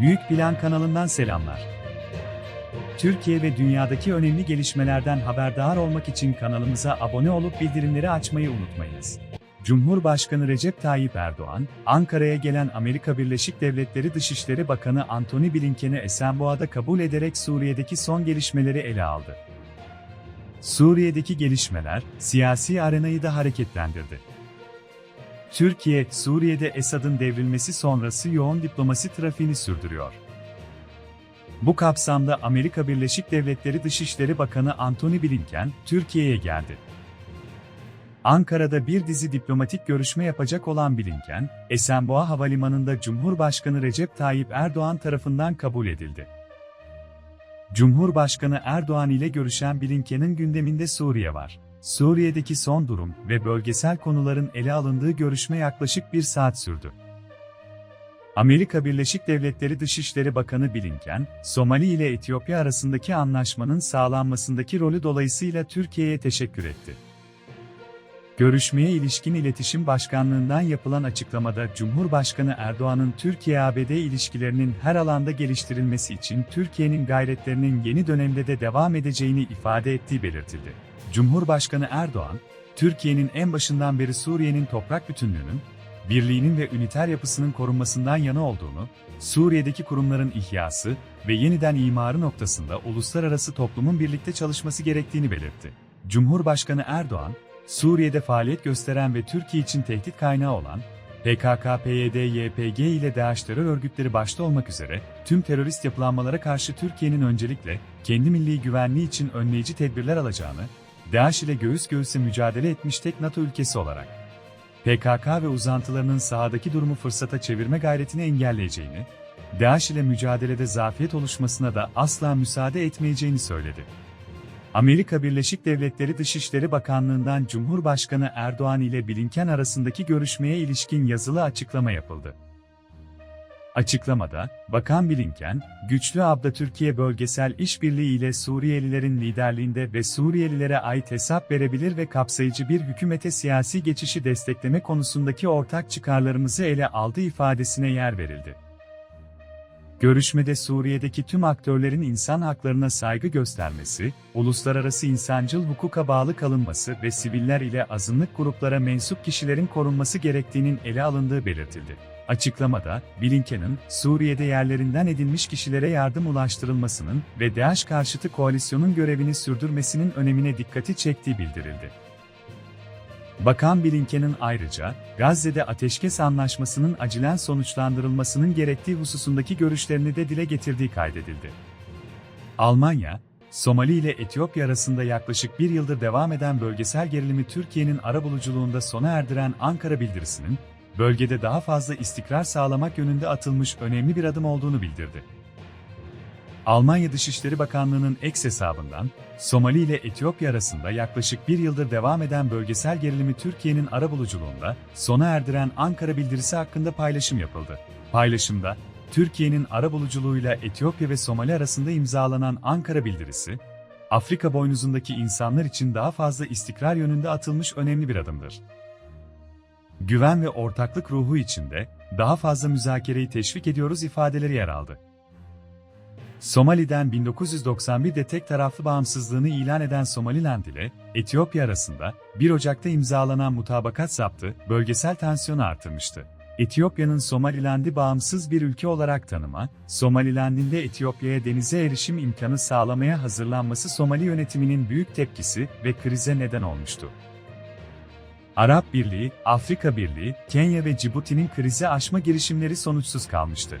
Büyük Plan kanalından selamlar. Türkiye ve dünyadaki önemli gelişmelerden haberdar olmak için kanalımıza abone olup bildirimleri açmayı unutmayınız. Cumhurbaşkanı Recep Tayyip Erdoğan, Ankara'ya gelen Amerika Birleşik Devletleri Dışişleri Bakanı Antony Blinken'i Esenboğa'da kabul ederek Suriye'deki son gelişmeleri ele aldı. Suriye'deki gelişmeler, siyasi arenayı da hareketlendirdi. Türkiye, Suriye'de Esad'ın devrilmesi sonrası yoğun diplomasi trafiğini sürdürüyor. Bu kapsamda Amerika Birleşik Devletleri Dışişleri Bakanı Antony Blinken, Türkiye'ye geldi. Ankara'da bir dizi diplomatik görüşme yapacak olan Blinken, Esenboğa Havalimanı'nda Cumhurbaşkanı Recep Tayyip Erdoğan tarafından kabul edildi. Cumhurbaşkanı Erdoğan ile görüşen Blinken'in gündeminde Suriye var. Suriye'deki son durum ve bölgesel konuların ele alındığı görüşme yaklaşık bir saat sürdü. Amerika Birleşik Devletleri Dışişleri Bakanı Blinken, Somali ile Etiyopya arasındaki anlaşmanın sağlanmasındaki rolü dolayısıyla Türkiye'ye teşekkür etti. Görüşmeye ilişkin İletişim Başkanlığından yapılan açıklamada Cumhurbaşkanı Erdoğan'ın Türkiye-ABD ilişkilerinin her alanda geliştirilmesi için Türkiye'nin gayretlerinin yeni dönemde de devam edeceğini ifade ettiği belirtildi. Cumhurbaşkanı Erdoğan, Türkiye'nin en başından beri Suriye'nin toprak bütünlüğünün, birliğinin ve üniter yapısının korunmasından yana olduğunu, Suriye'deki kurumların ihyası ve yeniden imarı noktasında uluslararası toplumun birlikte çalışması gerektiğini belirtti. Cumhurbaşkanı Erdoğan, Suriye'de faaliyet gösteren ve Türkiye için tehdit kaynağı olan PKK, PYD, YPG ile DAEŞ terör örgütleri başta olmak üzere tüm terörist yapılanmalara karşı Türkiye'nin öncelikle kendi milli güvenliği için önleyici tedbirler alacağını, DAEŞ ile göğüs göğüse mücadele etmiş tek NATO ülkesi olarak PKK ve uzantılarının sahadaki durumu fırsata çevirme gayretini engelleyeceğini, DAEŞ ile mücadelede zafiyet oluşmasına da asla müsaade etmeyeceğini söyledi. Amerika Birleşik Devletleri Dışişleri Bakanlığı'ndan Cumhurbaşkanı Erdoğan ile Blinken arasındaki görüşmeye ilişkin yazılı açıklama yapıldı. Açıklamada, Bakan Blinken, güçlü abda Türkiye bölgesel işbirliği ile Suriyelilerin liderliğinde ve Suriyelilere ait hesap verebilir ve kapsayıcı bir hükümete siyasi geçişi destekleme konusundaki ortak çıkarlarımızı ele aldığı ifadesine yer verildi. Görüşmede Suriye'deki tüm aktörlerin insan haklarına saygı göstermesi, uluslararası insancıl hukuka bağlı kalınması ve siviller ile azınlık gruplara mensup kişilerin korunması gerektiğinin ele alındığı belirtildi. Açıklamada, Blinken'in, Suriye'de yerlerinden edilmiş kişilere yardım ulaştırılmasının ve DAEŞ karşıtı koalisyonun görevini sürdürmesinin önemine dikkati çektiği bildirildi. Bakan Blinken'in ayrıca, Gazze'de ateşkes anlaşmasının acilen sonuçlandırılmasının gerektiği hususundaki görüşlerini de dile getirdiği kaydedildi. Almanya, Somali ile Etiyopya arasında yaklaşık bir yıldır devam eden bölgesel gerilimi Türkiye'nin arabuluculuğunda sona erdiren Ankara bildirisinin, bölgede daha fazla istikrar sağlamak yönünde atılmış önemli bir adım olduğunu bildirdi. Almanya Dışişleri Bakanlığı'nın X hesabından, Somali ile Etiyopya arasında yaklaşık bir yıldır devam eden bölgesel gerilimi Türkiye'nin arabuluculuğunda sona erdiren Ankara bildirisi hakkında paylaşım yapıldı. Paylaşımda, Türkiye'nin arabuluculuğuyla Etiyopya ve Somali arasında imzalanan Ankara bildirisi, Afrika boynuzundaki insanlar için daha fazla istikrar yönünde atılmış önemli bir adımdır. Güven ve ortaklık ruhu içinde daha fazla müzakereyi teşvik ediyoruz ifadeleri yer aldı. Somali'den 1991'de tek taraflı bağımsızlığını ilan eden Somaliland ile Etiyopya arasında 1 Ocak'ta imzalanan mutabakat zaptı bölgesel tansiyonu artırmıştı. Etiyopya'nın Somaliland'i bağımsız bir ülke olarak tanıma, Somaliland'in de Etiyopya'ya denize erişim imkanı sağlamaya hazırlanması Somali yönetiminin büyük tepkisi ve krize neden olmuştu. Arap Birliği, Afrika Birliği, Kenya ve Cibuti'nin krizi aşma girişimleri sonuçsuz kalmıştı.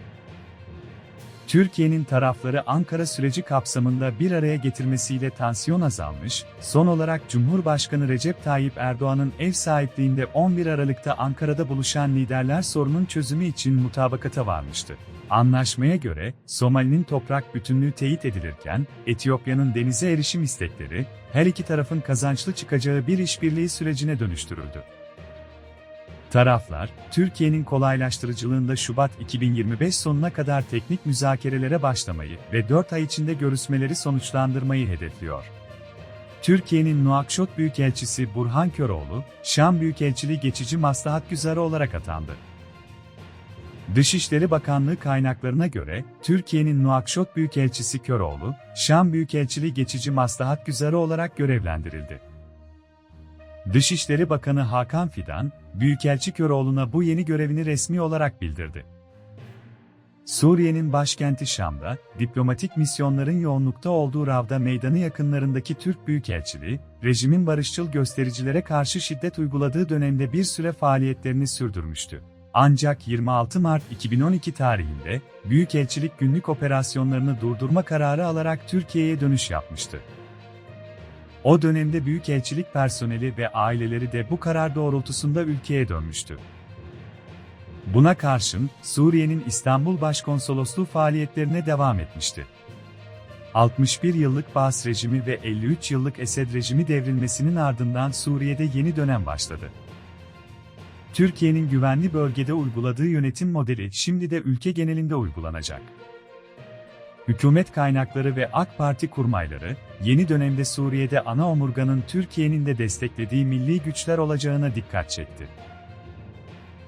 Türkiye'nin tarafları Ankara süreci kapsamında bir araya getirmesiyle tansiyon azalmış, son olarak Cumhurbaşkanı Recep Tayyip Erdoğan'ın ev sahipliğinde 11 Aralık'ta Ankara'da buluşan liderler sorunun çözümü için mutabakata varmıştı. Anlaşmaya göre, Somali'nin toprak bütünlüğü teyit edilirken, Etiyopya'nın denize erişim istekleri, her iki tarafın kazançlı çıkacağı bir işbirliği sürecine dönüştürüldü. Taraflar, Türkiye'nin kolaylaştırıcılığında Şubat 2025 sonuna kadar teknik müzakerelere başlamayı ve 4 ay içinde görüşmeleri sonuçlandırmayı hedefliyor. Türkiye'nin Nuakşot Büyükelçisi Burhan Köroğlu, Şam Büyükelçiliği geçici maslahat güzarı olarak atandı. Dışişleri Bakanlığı kaynaklarına göre, Türkiye'nin Nuakşot Büyükelçisi Köroğlu, Şam Büyükelçiliği geçici maslahat güzarı olarak görevlendirildi. Dışişleri Bakanı Hakan Fidan, Büyükelçi Köroğlu'na bu yeni görevini resmi olarak bildirdi. Suriye'nin başkenti Şam'da, diplomatik misyonların yoğunlukta olduğu Ravda Meydanı yakınlarındaki Türk Büyükelçiliği, rejimin barışçıl göstericilere karşı şiddet uyguladığı dönemde bir süre faaliyetlerini sürdürmüştü. Ancak 26 Mart 2012 tarihinde, Büyükelçilik günlük operasyonlarını durdurma kararı alarak Türkiye'ye dönüş yapmıştı. O dönemde Büyükelçilik personeli ve aileleri de bu karar doğrultusunda ülkeye dönmüştü. Buna karşın, Suriye'nin İstanbul Başkonsolosluğu faaliyetlerine devam etmişti. 61 yıllık Baas rejimi ve 53 yıllık Esed rejimi devrilmesinin ardından Suriye'de yeni dönem başladı. Türkiye'nin güvenli bölgede uyguladığı yönetim modeli şimdi de ülke genelinde uygulanacak. Hükümet kaynakları ve AK Parti kurmayları, yeni dönemde Suriye'de ana omurganın Türkiye'nin de desteklediği milli güçler olacağına dikkat çekti.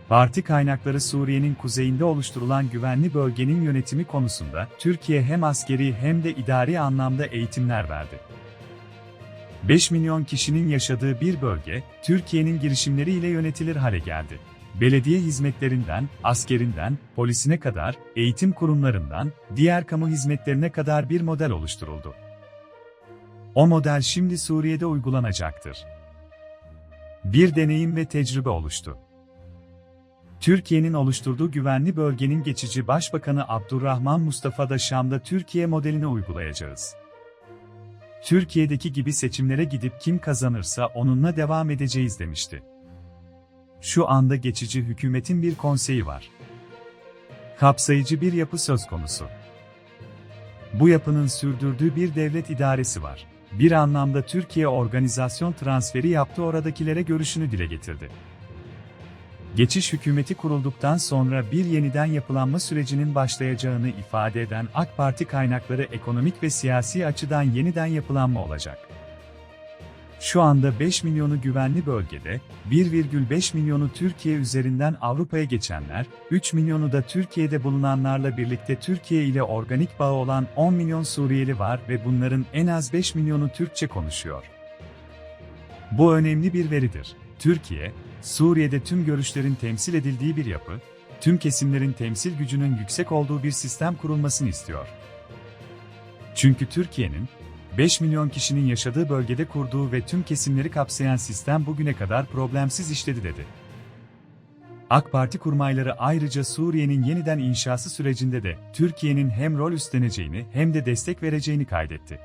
Parti kaynakları Suriye'nin kuzeyinde oluşturulan güvenli bölgenin yönetimi konusunda Türkiye hem askeri hem de idari anlamda eğitimler verdi. 5 milyon kişinin yaşadığı bir bölge, Türkiye'nin girişimleriyle yönetilir hale geldi. Belediye hizmetlerinden, askerinden, polisine kadar, eğitim kurumlarından, diğer kamu hizmetlerine kadar bir model oluşturuldu. O model şimdi Suriye'de uygulanacaktır. Bir deneyim ve tecrübe oluştu. Türkiye'nin oluşturduğu güvenli bölgenin geçici Başbakanı Abdurrahman Mustafa da Şam'da Türkiye modelini uygulayacağız. Türkiye'deki gibi seçimlere gidip kim kazanırsa onunla devam edeceğiz demişti. Şu anda geçici hükümetin bir konseyi var. Kapsayıcı bir yapı söz konusu. Bu yapının sürdürdüğü bir devlet idaresi var. Bir anlamda Türkiye organizasyon transferi yaptı oradakilere görüşünü dile getirdi. Geçiş hükümeti kurulduktan sonra bir yeniden yapılanma sürecinin başlayacağını ifade eden AK Parti kaynakları ekonomik ve siyasi açıdan yeniden yapılanma olacak. Şu anda 5 milyonu güvenli bölgede, 1,5 milyonu Türkiye üzerinden Avrupa'ya geçenler, 3 milyonu da Türkiye'de bulunanlarla birlikte Türkiye ile organik bağı olan 10 milyon Suriyeli var ve bunların en az 5 milyonu Türkçe konuşuyor. Bu önemli bir veridir. Türkiye, Suriye'de tüm görüşlerin temsil edildiği bir yapı, tüm kesimlerin temsil gücünün yüksek olduğu bir sistem kurulmasını istiyor. Çünkü Türkiye'nin, 5 milyon kişinin yaşadığı bölgede kurduğu ve tüm kesimleri kapsayan sistem bugüne kadar problemsiz işledi dedi. AK Parti kurmayları ayrıca Suriye'nin yeniden inşası sürecinde de Türkiye'nin hem rol üstleneceğini hem de destek vereceğini kaydetti.